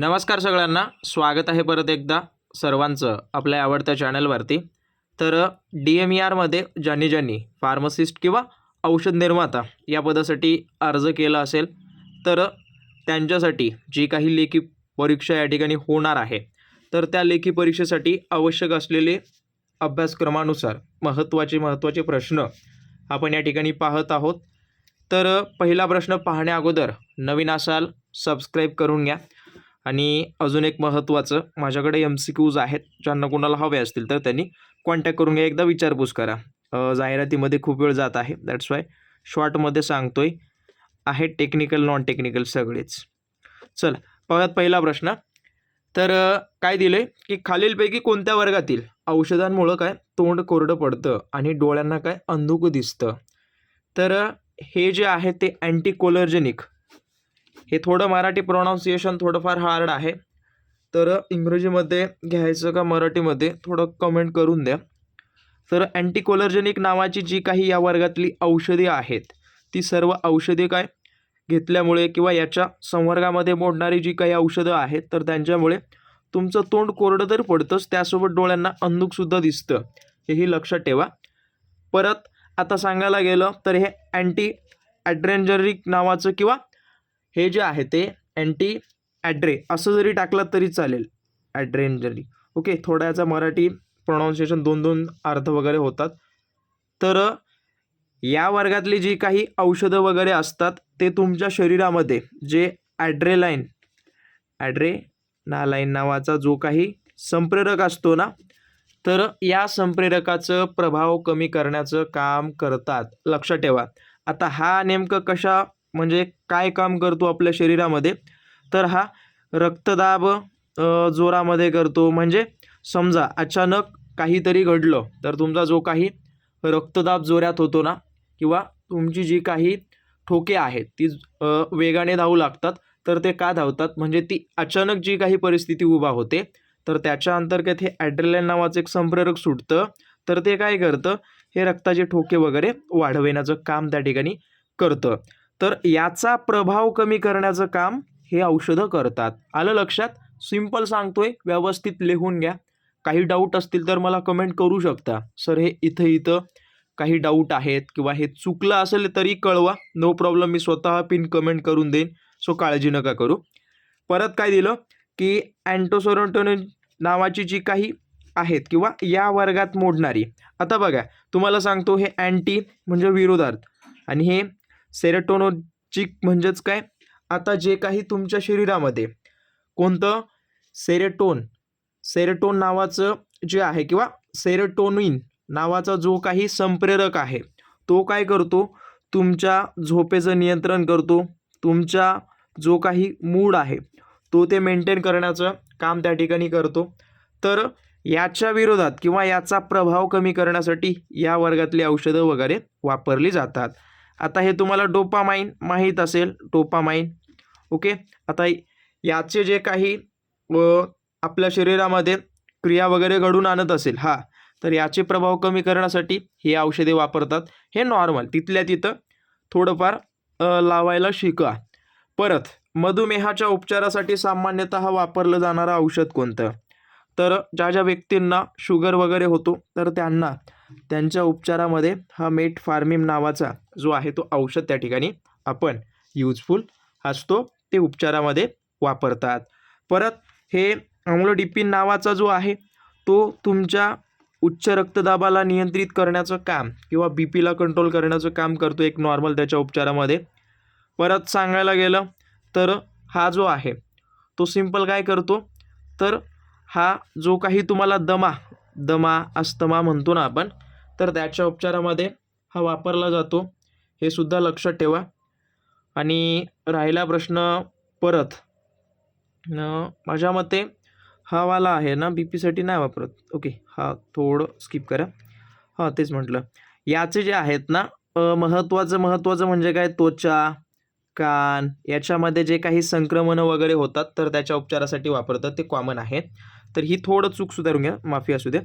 नमस्कार सगळ्यांना. स्वागत आहे परत एकदा सर्वांचं आपल्या आवडत्या चॅनलवरती. तर डी एम ई आरमध्ये ज्यांनी ज्यांनी फार्मसिस्ट किंवा औषध निर्माता या पदासाठी अर्ज केला असेल तर त्यांच्यासाठी जी काही लेखी परीक्षा या ठिकाणी होणार आहे तर त्या लेखी परीक्षेसाठी आवश्यक असलेले अभ्यासक्रमानुसार महत्त्वाचे महत्त्वाचे प्रश्न आपण या ठिकाणी पाहत आहोत. तर पहिला प्रश्न पाहण्या अगोदर नवीन असाल सबस्क्राईब करून घ्या. आणि अजून एक महत्त्वाचं माझ्याकडे एम सी क्यूज आहेत ज्यांना कोणाला हवे असतील तर त्यांनी कॉन्टॅक्ट करून घ्या. एकदा विचारपूस करा. जाहिरातीमध्ये खूप वेळ जात आहे. दॅट्स वाय शॉर्टमध्ये सांगतो आहे टेक्निकल नॉन टेक्निकल सगळेच. चल पाहूयात पहिला प्रश्न. तर काय काय दिले की खालीलपैकी कोणत्या वर्गातील औषधांमुळं काय? तोंड कोरडं पडतं आणि डोळ्यांना काय? अंधुक दिसतं. तर हे जे आहे ते अँटीकोलर्जेनिक हे थोडं मराठी प्रोनाऊन्सिएशन थोडंफार हार्ड आहे. तर इंग्रजीमध्ये घ्यायचं का मराठीमध्ये थोडं कमेंट करून द्या. तर अँटीकोलर्जेनिक नावाची जी काही या वर्गातली औषधे आहेत ती सर्व औषधे काय? घेतल्यामुळे किंवा याच्या संवर्गामध्ये मोडणारी जी काही औषधं आहेत तर त्यांच्यामुळे तुमचं तोंड कोरडं तर पडतंच त्यासोबत डोळ्यांना अंधुकसुद्धा दिसतं. हेही लक्षात ठेवा. परत आता सांगायला गेलं तर हे अँटी ॲड्रेंजरिक नावाचं किंवा हे जे आहे ते अँटी ॲड्रे असं जरी टाकलं तरी चालेल. ॲड्रेंजरी ओके थोडा याचा मराठी प्रोनाऊन्सिएशन दोन दोन अर्थ वगैरे होतात. तर या वर्गातली जी काही औषधं वगैरे असतात ते तुमच्या शरीरामध्ये जे ॲड्रेलाईन ॲड्रे नालाईन नावाचा जो काही संप्रेरक असतो ना तर या संप्रेरकाचं प्रभाव कमी करण्याचं काम करतात. लक्षात ठेवा. आता हा नेमकं कशा म्हणजे काय काम करतो आपल्या शरीरामध्ये? तर हा रक्तदाब जोरामध्ये करतो. म्हणजे समजा अचानक काहीतरी घडलं तर तुमचा जो काही रक्तदाब जोरात होतो ना किंवा तुमची जी काही ठोके आहेत ती वेगाने धावू लागतात तर ते का धावतात? म्हणजे ती अचानक जी काही परिस्थिती उभा होते तर त्याच्या अंतर्गत हे ॲड्रेलाईन नावाचं एक संप्रेरक सुटतं. तर ते काय करतं? हे रक्ताचे ठोके वगैरे वाढविण्याचं काम त्या ठिकाणी करतं. तर याचा प्रभाव कमी करण्याचं काम हे औषधं करतात. आलं लक्षात? सिंपल सांगतोय व्यवस्थित लिहून घ्या. काही डाऊट असतील तर मला कमेंट करू शकता. सर हे इथं इथं काही डाऊट आहेत किंवा हे चुकलं असेल तरी कळवा. नो प्रॉब्लेम मी स्वतः पिन कमेंट करून देईन. सो काळजी नका करू. परत काय दिलं? की अँटोसोरोटोनिन नावाची जी काही आहेत किंवा या वर्गात मोडणारी. आता बघा तुम्हाला सांगतो हे अँटी म्हणजे विरोधार्थ. आणि हे सेरेटोनोचिक म्हणजेच काय? आता जे काही तुमच्या शरीरामध्ये कोणतं? सेरेटोन. सेरेटोन नावाचं जे आहे किंवा सेरेटोनिन नावाचा जो काही संप्रेरक आहे तो काय करतो? तुमच्या झोपेचं नियंत्रण करतो. तुमचा जो काही मूड आहे तो ते मेंटेन करण्याचं काम त्या ठिकाणी करतो. तर याच्या विरोधात किंवा याचा प्रभाव कमी करण्यासाठी या वर्गातली औषधं वगैरे वापरली जातात. आता हे तुम्हाला डोपामाइन माहीत असेल डोपामाइन ओके? आता याचे जे काही व आपल्या शरीरामध्ये क्रिया वगैरे घडून आणत असेल हा तर याचे प्रभाव कमी करण्यासाठी हे औषधे वापरतात. हे नॉर्मल तिथल्या तिथं थोडंफार लावायला शिका. परत मधुमेहाच्या उपचारासाठी सामान्यतः वापरलं जाणारं औषध कोणतं? तर ज्या ज्या व्यक्तींना शुगर वगैरे होतो तर त्यांना त्यांच्या उपचारामध्ये हा मेटफार्मिम नावाचा जो आहे तो औषध त्या ठिकाणी आपण यूजफुल असतो ते उपचारामध्ये वापरतात. परत हे अम्लोडिपिन नावाचा जो आहे तो तुमच्या उच्च रक्तदाबाला नियंत्रित करण्याचं काम किंवा बी पीला कंट्रोल करण्याचं काम करतो एक नॉर्मल त्याच्या उपचारामध्ये. परत सांगायला गेलं तर हा जो आहे तो सिंपल काय करतो? तर हा जो काही तुम्हाला दमा दमा अस्थमा म्हणतो ना आपण तर त्याच्या उपचारामध्ये हा वापरला जातो. हे सुद्धा लक्षात ठेवा. आणि राहिला प्रश्न परत. माझ्या मते हा वाला आहे ना बी पीसाठी नाही वापरत. ओके हा थोडं स्किप करा. हां तेच म्हटलं. याचे जे आहेत ना महत्त्वाचं महत्त्वाचं म्हणजे काय? त्वचा कान याच्यामध्ये जे काही संक्रमणं वगैरे होतात तर त्याच्या उपचारासाठी वापरतात. ते कॉमन आहे तर ही थोडं चूक सुधारून घ्या माफी असू दे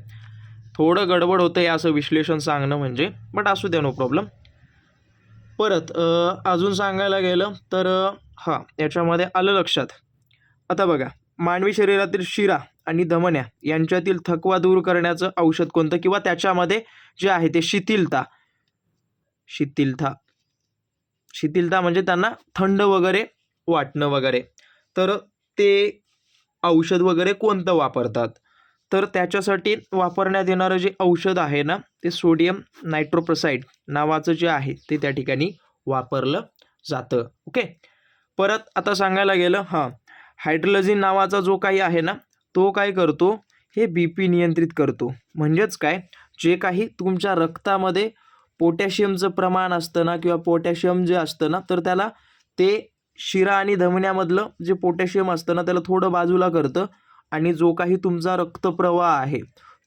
थोडं गडबड होतं आहे असं विश्लेषण सांगणं म्हणजे बट असू द्या नो प्रॉब्लेम परत अजून सांगायला गेलं तर हां याच्यामध्ये आलं लक्षात. आता बघा मानवी शरीरातील शिरा आणि धमन्या यांच्यातील थकवा दूर करण्याचं औषध कोणतं किंवा त्याच्यामध्ये जे आहे ते शिथिलता. शिथिलता. शिथिलता म्हणजे त्यांना थंड वगैरे वाटणं वगैरे. तर ते औषध वगैरे कोणतं वापरतात? तर त्याच्यासाठी वापरण्यात येणारं जे औषध आहे ना ते सोडियम नायट्रोप्रोसाईड नावाचं जे आहे ते त्या ठिकाणी वापरलं जातं. ओके? परत आता सांगायला गेलं हां हायड्रोलझिन नावाचा जो काही आहे ना तो काय करतो? हे बी पी नियंत्रित करतो. म्हणजेच काय? जे काही तुमच्या रक्तामध्ये पोटॅशियमचं प्रमाण असतं ना किंवा पोटॅशियम जे असतं ना तर त्याला ते शिरा आणि धमन्यामधलं जे पोटॅशियम असतं ना त्याला थोडं बाजूला करतं आणि जो काही तुमचा रक्तप्रवाह आहे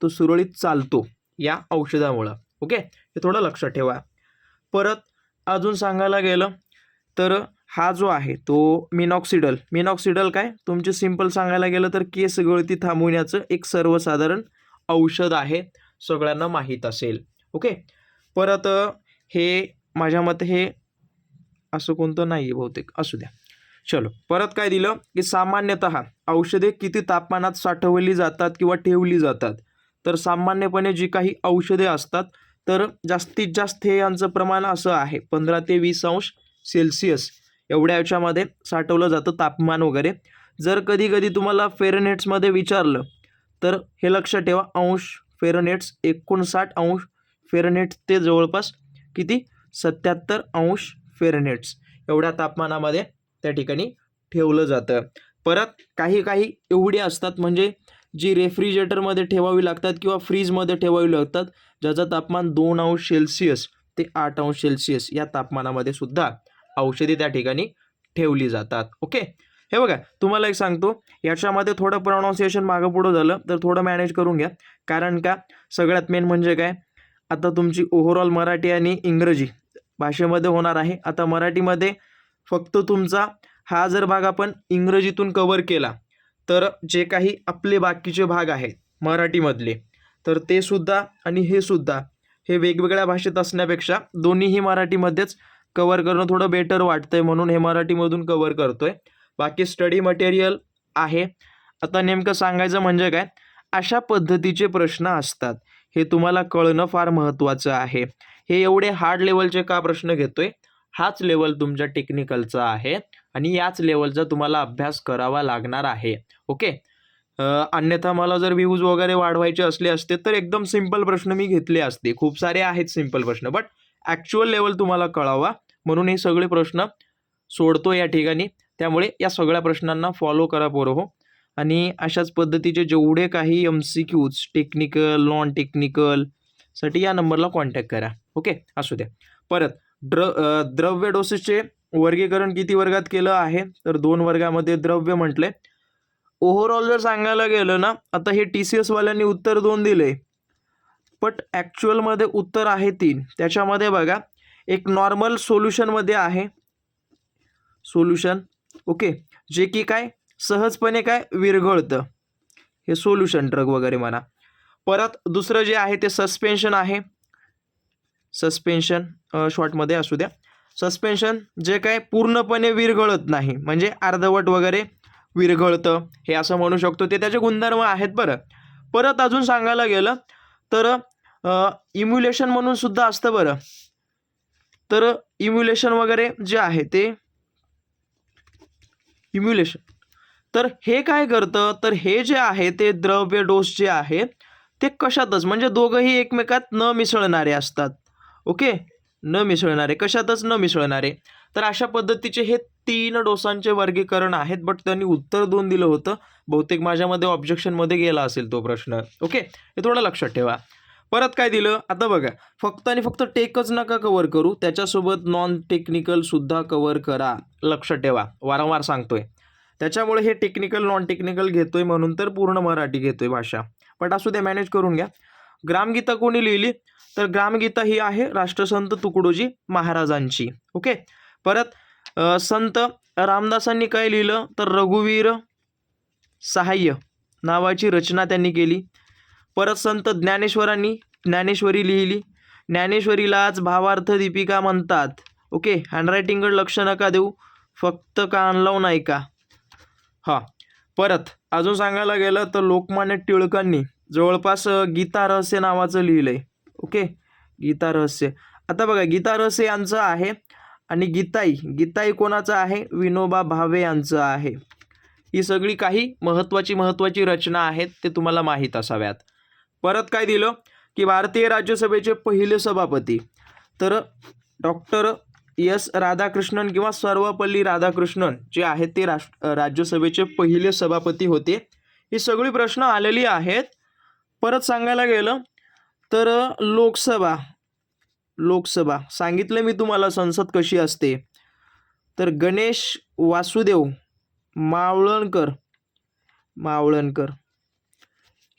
तो सुरळीत चालतो या औषधामुळं. ओके? हे थोडं लक्षात ठेवा. परत अजून सांगायला गेलं तर हा जो आहे तो मिनॉक्सिडल मिनॉक्सिडल काय? तुमचे सिंपल सांगायला गेलं तर केस गळती थांबवण्याचं एक सर्वसाधारण औषध आहे सगळ्यांना माहीत असेल. ओके? परत हे माझ्या मते हे असं कोणतं नाही आहे बहुतेक. असू द्या. चलो परत काय दिलं? की सामान्यतः औषधे किती तापमानात साठवली जातात किंवा ठेवली जातात? तर सामान्यपणे जी काही औषधे असतात तर जास्तीत जास्त हे यांचं प्रमाण असं आहे पंधरा ते वीस अंश सेल्सिअस एवढ्या याच्यामध्ये साठवलं जातं तापमान वगैरे. जर कधी कधी तुम्हाला फेरनेट्समध्ये विचारलं तर हे लक्षात ठेवा अंश फेरनेट्स एकोणसाठ अंश फेरनेट्स ते जवळपास किती? सत्याहत्तर अंश फेरनेट्स एवढ्या तापमानामध्ये त्या ठिकाणी ठेवलं जातं. परत काही काही एवढे असतात म्हणजे जी रेफ्रिजरेटरमध्ये ठेवावी लागतात किंवा फ्रीजमध्ये ठेवावी लागतात ज्याचं तापमान दोन अंश सेल्सिअस ते आठ अंश सेल्सिअस या तापमानामध्ये सुद्धा औषधी त्या ठिकाणी ठेवली जातात. ओके? हे बघा तुम्हाला एक सांगतो याच्यामध्ये थोडं प्रोनाऊन्सिएशन मागं पुढं झालं तर थोडं मॅनेज करून घ्या. कारण का सगळ्यात मेन म्हणजे काय आता तुमची ओव्हरऑल मराठी आणि इंग्रजी भाषेमध्ये होणार आहे. आता मराठीमध्ये फक्त तुमचा हा जर भाग आपण इंग्रजीतून कवर केला तर जे काही आपले बाकीचे भाग आहेत मराठीमधले तर ते सुद्धा आणि हे सुद्धा हे वेगवेगळ्या भाषेत असण्यापेक्षा दोन्हीही मराठीमध्येच कवर करणं थोडं बेटर वाटतंय म्हणून हे मराठीमधून कवर करतोय. बाकी स्टडी मटेरियल आहे. आता नेमकं सांगायचं म्हणजे काय अशा पद्धतीचे प्रश्न असतात. हे तुम्हाला कळणं फार महत्त्वाचं आहे. हे एवढे हार्ड लेवलचे का प्रश्न घेतोय? हाच लेवल तुमच्या टेक्निकलचा आहे आणि याच लेवलचा तुम्हाला अभ्यास करावा लागणार आहे. ओके अन्यथा मला जर व्ह्यूज वगैरे वाढवायचे असले असते तर एकदम सिंपल प्रश्न मी घेतले असते. खूप सारे आहेत सिंपल प्रश्न बट ॲक्च्युअल लेवल तुम्हाला कळावा. म्हणून हे सगळे प्रश्न सोडतो या ठिकाणी. त्यामुळे या सगळ्या प्रश्नांना फॉलो करा पोरं हो. आणि अशाच पद्धतीचे जेवढे काही M C Qs technical non technical साठी या नंबरला कॉन्टॅक्ट करा. ओके असू द्या. परत द्र द्रव्य डोसेसचे वर्गीकरण किती वर्गात केलं आहे? तर दोन वर्गामध्ये द्रव्य म्हटले. ओव्हरऑल जर सांगायला गेलं ना आता हे टी सी एसवाल्यांनी उत्तर दोन दिले. बट ॲक्च्युअलमध्ये उत्तर आहे तीन. त्याच्यामध्ये बघा एक नॉर्मल सोल्युशनमध्ये आहे. सोल्युशन ओके जे की काय? सहजपणे काय? विरघळतं. हे सोल्युशन ड्रग वगैरे म्हणा. परत दुसरं जे आहे ते सस्पेन्शन आहे. सस्पेन्शन शॉर्टमध्ये असू द्या. सस्पेन्शन जे काय पूर्णपणे विरघळत नाही म्हणजे अर्धवट वगैरे विरघळतं हे असं म्हणू शकतो. ते त्याचे गुणधर्म आहेत बरं. परत अजून सांगायला गेलं तर इम्युलेशन म्हणून सुद्धा असतं बरं. तर इम्युलेशन वगैरे जे आहे ते इम्युलेशन तर हे काय करतं? तर हे जे आहे ते द्रव्य डोस जे आहे ते कशातच म्हणजे दोघंही एकमेकात न मिसळणारे असतात. ओके? न मिसळणारे. कशातच न मिसळणारे. तर अशा पद्धतीचे हे तीन डोसांचे वर्गीकरण आहेत बट त्यांनी उत्तर दोन दिलं होतं. बहुतेक माझ्यामध्ये ऑब्जेक्शनमध्ये गेला असेल तो प्रश्न. ओके? हे थोडं लक्षात ठेवा. परत काय दिलं? आता बघा. फक्त आणि फक्त टेकच नका कवर करू. त्याच्यासोबत नॉन टेक्निकलसुद्धा कवर करा. लक्षात ठेवा. वारंवार सांगतोय. त्याच्यामुळे हे टेक्निकल नॉन टेक्निकल घेतोय म्हणून तर पूर्ण मराठी घेतोय भाषा. बट असू द्या मॅनेज करून घ्या. ग्रामगीता कोणी लिहिली? तर ग्रामगीता ही आहे राष्ट्रसंत तुकडोजी महाराजांची. ओके? परत संत रामदासांनी काय लिहिलं? तर रघुवीर सहाय्य नावाची रचना त्यांनी केली. परत संत ज्ञानेश्वरांनी ज्ञानेश्वरी लिहिली. ज्ञानेश्वरीलाच भावार्थ दीपिका म्हणतात. ओके? हँडरायटिंगकडे लक्ष नका देऊ. फक्त कान लावून ऐका. हां. परत अजून सांगायला गेलं तर लोकमान्य टिळकांनी जवळपास गीता रहस्य नावाचं लिहिलं आहे ओके? गीता रहस्य. आता बघा गीता रहस्य यांचं आहे आणि गीताई. गीताई कोणाचं आहे? विनोबा भावे यांचं आहे. ही सगळी काही महत्त्वाची महत्त्वाची रचना आहेत ते तुम्हाला माहीत असाव्यात. परत काय दिलं? की भारतीय राज्यसभेचे पहिले सभापती. तर डॉक्टर एस राधाकृष्णन किंवा सर्वपल्ली राधाकृष्णन जे आहेत ते राष्ट्र राज्यसभेचे पहिले सभापती होते. ही सगळी प्रश्न आलेली आहेत. परत सांगायला गेलं तर लोकसभा लोकसभा. सांगितलं मी तुम्हाला संसद कशी असते. तर गणेश वासुदेव मावळणकर मावळणकर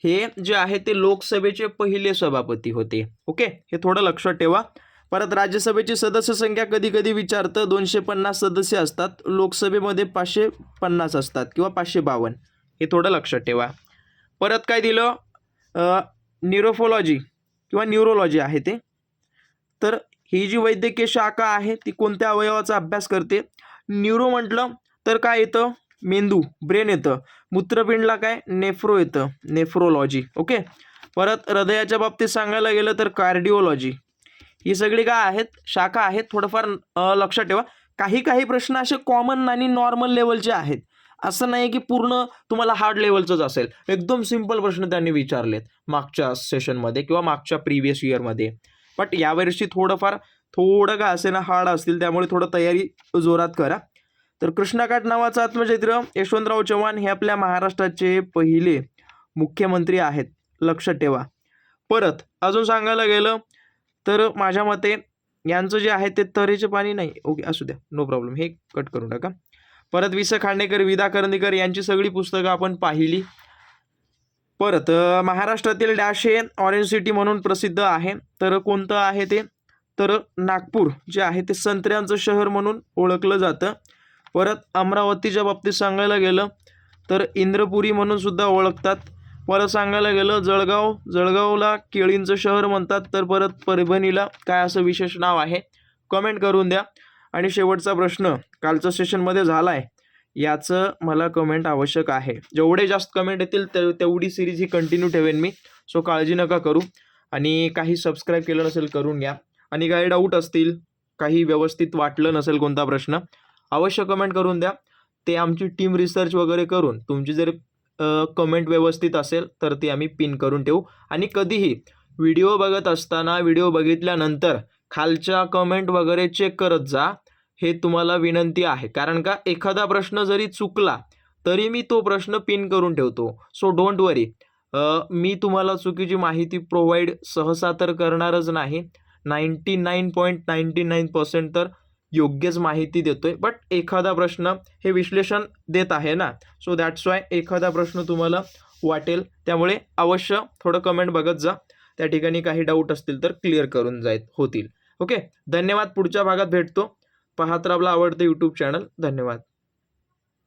हे जे आहे ते लोकसभेचे पहिले सभापती होते. ओके? हे थोडं लक्षात ठेवा. परत राज्यसभेची सदस्य संख्या कधी कधी विचारतं दोनशे पन्नास सदस्य असतात. लोकसभेमध्ये पाचशे पन्नास असतात किंवा पाचशे बावन्न हे थोडं लक्षात ठेवा. परत काय दिलं? न्यूरोफोलॉजी किंवा न्यूरोलॉजी आहे ते. तर ही जी वैद्यकीय शाखा आहे ती कोणत्या अवयवाचा अभ्यास करते? न्यूरो म्हटलं तर काय येतं? मेंदू ब्रेन येतं. मूत्रपिंडला काय? नेफ्रो येतं. नेफ्रोलॉजी. ओके? परत हृदयाच्या बाबतीत सांगायला गेलं तर कार्डिओलॉजी. ही सगळी काय आहेत? शाखा आहेत? थोडंफार लक्षात ठेवा. काही काही प्रश्न असे कॉमन आणि नॉर्मल लेवलचे आहेत. असं नाही की पूर्ण तुम्हाला हार्ड लेवलचंच असेल. एकदम सिंपल प्रश्न त्यांनी विचारलेत मागच्या सेशनमध्ये किंवा मागच्या प्रिव्हियस इयरमध्ये बट यावर्षी थोडंफार थोडं का असे ना हार्ड असतील त्यामुळे थोडं तयारी जोरात करा. तर कृष्णाकाठ नावाचं आत्मचरित्र यशवंतराव चव्हाण हे आपल्या महाराष्ट्राचे पहिले मुख्यमंत्री आहेत. लक्षात ठेवा. परत अजून सांगायला गेलं तर माझ्या मते यांचं जे आहे ते तऱ्हेचे पाणी नाही. ओके असू द्या. नो प्रॉब्लेम हे कट करू नका परत वि स खांडेकर विदा करंदीकर यांची सगळी पुस्तकं आपण पाहिली. परत महाराष्ट्रातील डॅश हे ऑरेंज सिटी म्हणून प्रसिद्ध आहे. तर कोणतं आहे ते? तर नागपूर जे आहे ते संत्र्यांचं शहर म्हणून ओळखलं जातं. परत अमरावतीच्या बाबतीत सांगायला गेलं तर इंद्रपुरी म्हणून सुद्धा ओळखतात. परत सांगायला गेलं जळगाव जळगावला केळींचं शहर म्हणतात तर परत परभणीला काय असं विशेष नाव आहे? कमेंट करून द्या. आणि शेवटचा प्रश्न कालचं सेशनमध्ये झाला आहे याचं मला कमेंट आवश्यक आहे. जेवढे जास्त कमेंट येतील ते तेवढी सिरीज ही कंटिन्यू ठेवेन मी. सो काळजी नका करू. आणि काही सबस्क्राईब केलं नसेल करून घ्या. आणि काही डाऊट असतील काही व्यवस्थित वाटलं नसेल कोणता प्रश्न अवश्य कमेंट करून द्या. ते आमची टीम रिसर्च वगैरे करून तुमची जर कमेंट व्यवस्थित असेल तर ती आम्ही पिन करून ठेवू. आणि कधीही व्हिडिओ बघत असताना व्हिडिओ बघितल्यानंतर खालच्या कमेंट वगैरे चेक करत जा हे तुम्हाला विनंती आहे. कारण का एखादा प्रश्न जरी चुकला तरी मी तो प्रश्न पिन करून ठेवतो. सो डोंट वरी मी तुम्हाला चुकीची माहिती प्रोव्हाइड सहसा तर करणारच नाही. Ninety nine point ninety nine percent तर योग्यच माहिती देतोय. बट एखादा प्रश्न हे विश्लेषण देत आहे ना? सो दॅट्स वाय एखादा प्रश्न तुम्हाला वाटेल. त्यामुळे अवश्य थोडं कमेंट बघत जा. त्या ठिकाणी काही डाऊट असतील तर क्लिअर करून जाय होतील. ओके धन्यवाद. पुढच्या भागात भेटतो. पाहत आपला आवडतं यूट्यूब चॅनल धन्यवाद.